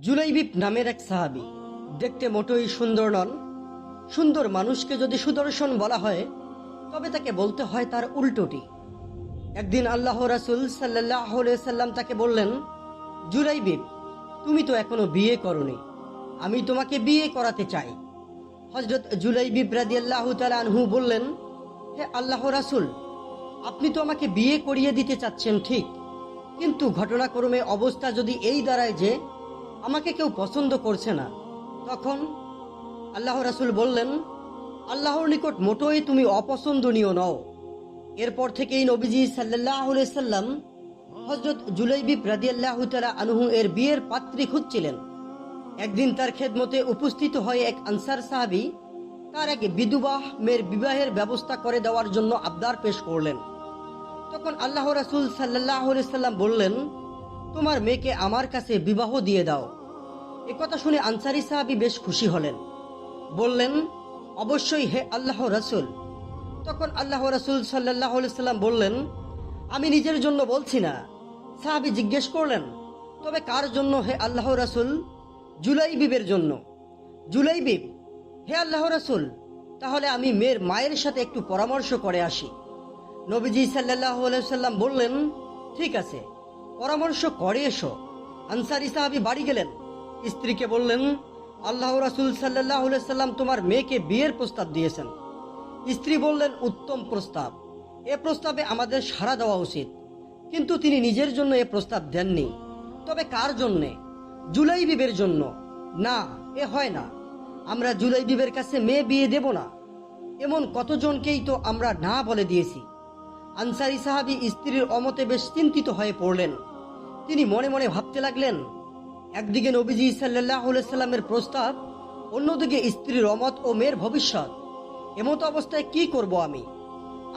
জুলাইবিব নামের এক সাহাবি। দেখতে মোটেই সুন্দর নন। সুন্দর মানুষকে যদি সুদর্শন বলা হয়, তবে তাকে বলতে হয় তার উল্টোটি। একদিন আল্লাহ রাসুল সাল্লাহ সাল্লাম তাকে বললেন জুলাইবিব তুমি তো এখনও বিয়ে করনি। আমি তোমাকে বিয়ে করাতে চাই। হজরত জুলাইবিব রাদিয়াল্লাহু তাআলা আনহু বললেন, হে আল্লাহ রাসুল, আপনি তো আমাকে বিয়ে করিয়ে দিতে চাচ্ছেন ঠিক। কিন্তু ঘটনাক্রমে অবস্থা যদি এই দাঁড়ায় যে আমাকে কেউ পছন্দ করছে না। তখন আল্লাহ রাসুল বললেন, আল্লাহর নিকট মোটোই তুমি অপছন্দনীয় নও। এরপর থেকেই নবীজি সাল্লাহ সাল্লাম হজরত জুলাইবিব রাদিয়াল্লাহ তালা আনহু এর বিয়ের পাত্রী খুঁজছিলেন। একদিন তার খেদমতে উপস্থিত হয়ে এক আনসার সাহাবি। তার এক বিধুবাহ মেয়ের বিবাহের ব্যবস্থা করে দেওয়ার জন্য আবদার পেশ করলেন। তখন আল্লাহ রাসুল সাল্লাহ সাল্লাম বললেন, তোমার মেয়েকে আমার কাছে বিবাহ দিয়ে দাও। এ কথা শুনে আনসারি সাহাবি বেশ খুশি হলেন। বললেন, অবশ্যই হে আল্লাহ রাসুল। তখন আল্লাহ রাসুল সাল্লাহ সাল্লাম বললেন, আমি নিজের জন্য বলছি না। সাহাবি জিজ্ঞেস করলেন, তবে কার জন্য হে আল্লাহ রাসুল? জুলাইবিবের জন্য। জুলাইবিব হে আল্লাহ রাসুল, তাহলে আমি মেয়ের মায়ের সাথে একটু পরামর্শ করে আসি। নবীজি সাল্লাহ সাল্লাম বললেন, ঠিক আছে, পরামর্শ করে এসো। আনসারি সাহাবি বাড়ি গেলেন। স্ত্রীকে বললেন, আল্লাহ রাসুল সাল্লাহ সাল্লাম তোমার মেয়েকে বিয়ের প্রস্তাব দিয়েছেন। স্ত্রী বললেন, উত্তম প্রস্তাব। এ প্রস্তাবে আমাদের সাড়া দেওয়া উচিত। কিন্তু তিনি নিজের জন্য এ প্রস্তাব দেননি। তবে কার জন্যে? জুলাই বিবের জন্য। না, এ হয় না। আমরা জুলাই বিবের কাছে মেয়ে বিয়ে দেব না। এমন কতজনকেই তো আমরা না বলে দিয়েছি। আনসারি সাহাবি স্ত্রীর অমতে বেশ চিন্তিত হয়ে পড়লেন। তিনি মনে মনে ভাবতে লাগলেন একদিকে নবীজি সাল্লাহ সাল্লামের প্রস্তাব, অন্যদিকে স্ত্রীর রমত ও মেয়ের ভবিষ্যৎ। এমত অবস্থায় কি করব আমি?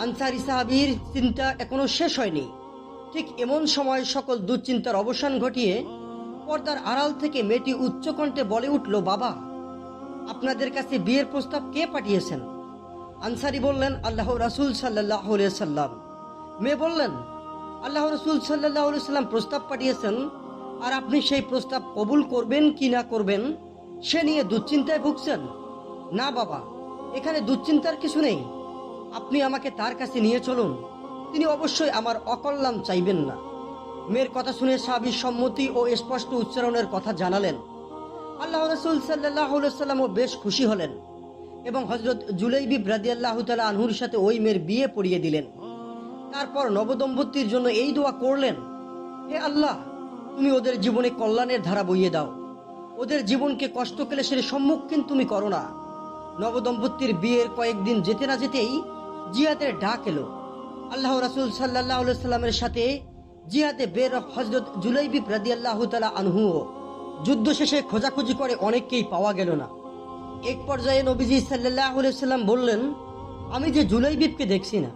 আনসারি সাহাবির চিন্তা এখনও শেষ হয়নি। ঠিক এমন সময় সকল দুশ্চিন্তার অবসান ঘটিয়ে পর্দার আড়াল থেকে মেয়েটি উচ্চকণ্ঠে বলে উঠল, বাবা, আপনাদের কাছে বিয়ের প্রস্তাব কে পাঠিয়েছেন? আনসারি বললেন, আল্লাহ রাসুল সাল্লাহ সাল্লাম। মেয়ে বললেন, আল্লাহ রসুল সাল্লাহ সাল্লাম প্রস্তাব পাঠিয়েছেন আর আপনি সেই প্রস্তাব কবুল করবেন কি না করবেন, সে নিয়ে দুশ্চিন্তায় ভুগছেন? না বাবা, এখানে দুশ্চিন্তার কিছু নেই। আপনি আমাকে তার কাছে নিয়ে চলুন। তিনি অবশ্যই আমার অকল্যাণ চাইবেন না। মেয়ের কথা শুনে সাবির সম্মতি ও স্পষ্ট উচ্চারণের কথা জানালেন। আল্লাহ রসুল সাল্লাহ সাল্লামও বেশ খুশি হলেন এবং হজরত জুলাইবি ব্রাদিয়াল্লাহ তালা আনহুর সাথে ওই মেয়ের বিয়ে পড়িয়ে দিলেন। তারপর নবদম্পতির জন্য এই দোয়া করলেন, হে আল্লাহ তুমি ওদের জীবনে কল্যাণের ধারা বইয়ে দাও। ওদের জীবনকে কষ্ট ক্লেশের সম্মুখীন তুমি করো না। নবদম্পতির বিয়ের কয়েকদিন যেতে না যেতেই জিহাদের ডাক এলো। আল্লাহ রাসুল সাল্লাহ সাল্লামের সাথে জিহাদে বের হজরত জুলাইবি রাদিয়াল্লাহ তালা আনহুও। যুদ্ধ শেষে খোঁজাখুঁজি করে অনেককেই পাওয়া গেল না। এক পর্যায়ে নবীজি সাল্লাহ সাল্লাম বললেন, আমি যে জুলাইবিবকে দেখছি না।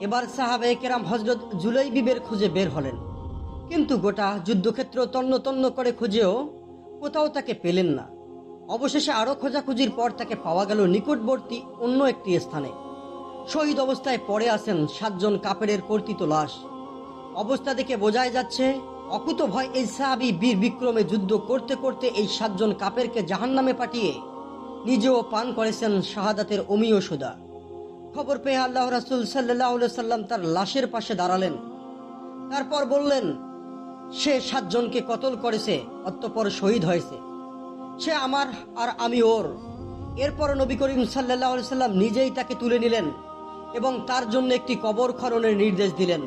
এবার সাহাবে কেরাম হজরত জুলাইবিবের খুঁজে বের হলেন। কিন্তু গোটা যুদ্ধক্ষেত্র তন্ন তন্ন করে খুঁজেও কোথাও তাকে পেলেন না। অবশেষে আরও খোঁজাখুঁজির পর তাকে পাওয়া গেল নিকটবর্তী অন্য একটি স্থানে। শহীদ অবস্থায় পড়ে আসেন সাতজন কাপেরের কর্তিত লাশ। অবস্থা দেখে বোঝাই যাচ্ছে, অকুত ভয় এই সাহাবি বীর বিক্রমে যুদ্ধ করতে করতে এই সাতজন কাপেরকে জাহান্নামে পাঠিয়ে নিজেও পান করেছেন শাহাদাতের অমীয় সুদা। খবর পেয়ে আল্লাহ রাসুল সাল্লাহ সাল্লাম তার লাশের পাশে দাঁড়ালেন। তারপর বললেন সে সাতজনকে কতল করেছে, অতঃপর শহীদ হয়েছে। সে আমার আর আমি ওর। এরপর নবী করিম সাল্লাহ সাল্লাম নিজেই তাকে তুলে নিলেন এবং তার জন্য একটি কবর খননের নির্দেশ দিলেন।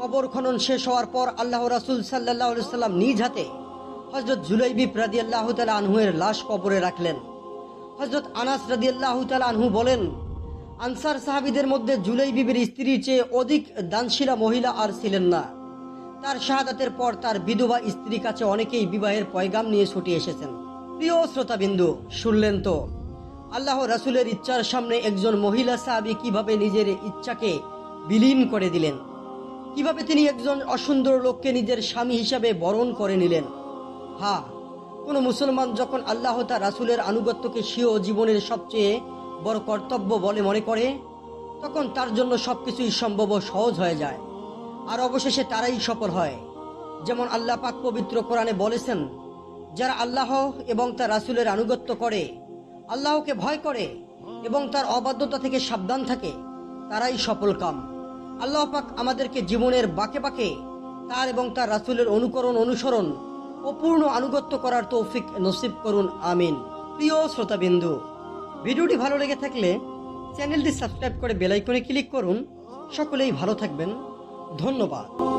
কবর খনন শেষ হওয়ার পর আল্লাহ রাসুল সাল্লাহ সাল্লাম নিজ হাতে হজরত জুলাইবিব রাদি আল্লাহ তালা আনহুয়ের লাশ কবরে রাখলেন। হজরত আনাস রাদি আল্লাহ তালা আনহু বলেন, আনসার সাহাবিদের মধ্যে জুলাইবিবের স্ত্রীর চেয়ে অধিক দানশীলা মহিলা আর ছিলেন না। তার শাহাদাতের পর তার বিধবা স্ত্রীর কাছে অনেকেই বিবাহের পয়গাম নিয়ে ছুটে এসেছেন। প্রিয় শ্রোতাবিন্দু, শুনলেন তো? আল্লাহ রাসুলের ইচ্ছার সামনে একজন মহিলা সাহাবি কীভাবে নিজের ইচ্ছাকে বিলীন করে দিলেন? কীভাবে তিনি একজন অসুন্দর লোককে নিজের স্বামী হিসাবে বরণ করে নিলেন? হা, কোনো মুসলমান যখন আল্লাহ তার রাসুলের আনুগত্যকে স্বীয় জীবনের সবচেয়ে বড় কর্তব্য বলে মনে করে, তখন তার জন্য সবকিছুই সম্ভব সহজ হয়ে যায়। আর অবশেষে তারাই সফল হয়। যেমন আল্লাহ পাক পবিত্র কোরআনে বলেছেন, যারা আল্লাহ এবং তার রাসুলের আনুগত্য করে, আল্লাহকে ভয় করে এবং তার অবাধ্যতা থেকে সাবধান থাকে, তারাই সফল কাম। আল্লাহ পাক আমাদেরকে জীবনের বাকে বাকে তার এবং তার রাসুলের অনুকরণ, অনুসরণ ও পূর্ণ আনুগত্য করার তৌফিক নসিব করুন, আমিন। প্রিয় শ্রোতাবিন্দু, ভিডিওটি ভালো লেগে থাকলে চ্যানেলটি সাবস্ক্রাইব করে বেলাইকনে ক্লিক করুন। সকলেই ভালো থাকবেন। ধন্যবাদ।